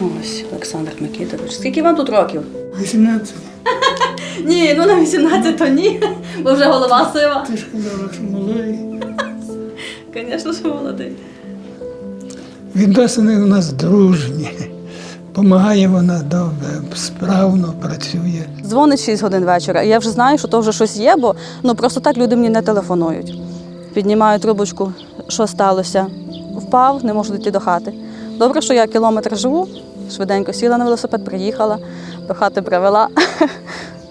Ось Олександр Микитович. Скільки вам тут років? 18. Ні, ну на 18 то ні, бо вже голова сива. Ти ж казала, що малий. Звісно, що молодий. Відносини у нас дружні. Помагає вона добре, справно працює. Дзвонить 6 годин вечора, і я вже знаю, що то вже щось є, бо ну просто так люди мені не телефонують. Піднімаю трубочку, що сталося. Впав, не можу дійти до хати. Добре, що я кілометр живу, швиденько сіла на велосипед, приїхала, до хати привела.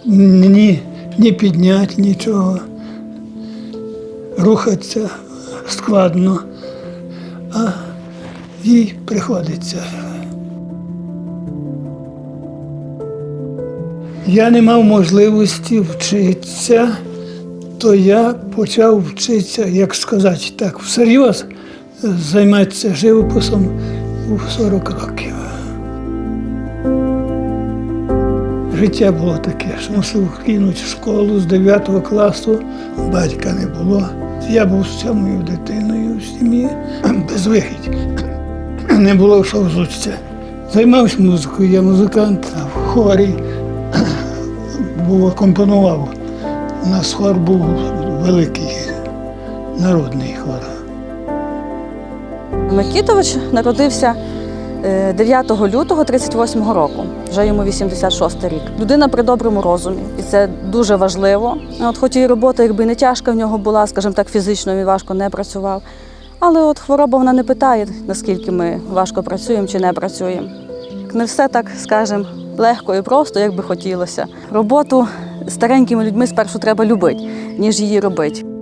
Ні, ні підняти нічого. Рухатися складно, а їй приходиться. Я не мав можливості вчитися, то я почав вчитися, як сказати так, всерйоз займатися живописом у 40 років. Життя було таке, що мусив кинути школу з 9 класу, батька не було. Я був сьомою дитиною в сім'ї, без вихідь. Не було що взутися. Займався музикою, я музикант в хорі, був компонував. У нас хор був великий, народний хор. Микітович народився 9 лютого 38 року, вже йому 86 рік. Людина при доброму розумі, і це дуже важливо. От хоч і робота, якби не тяжка в нього була, скажімо так, фізично він важко не працював. Але от хвороба вона не питає, наскільки ми важко працюємо чи не працюємо. Не все так, скажімо, легко і просто, як би хотілося. Роботу старенькими людьми спершу треба любити, ніж її робити.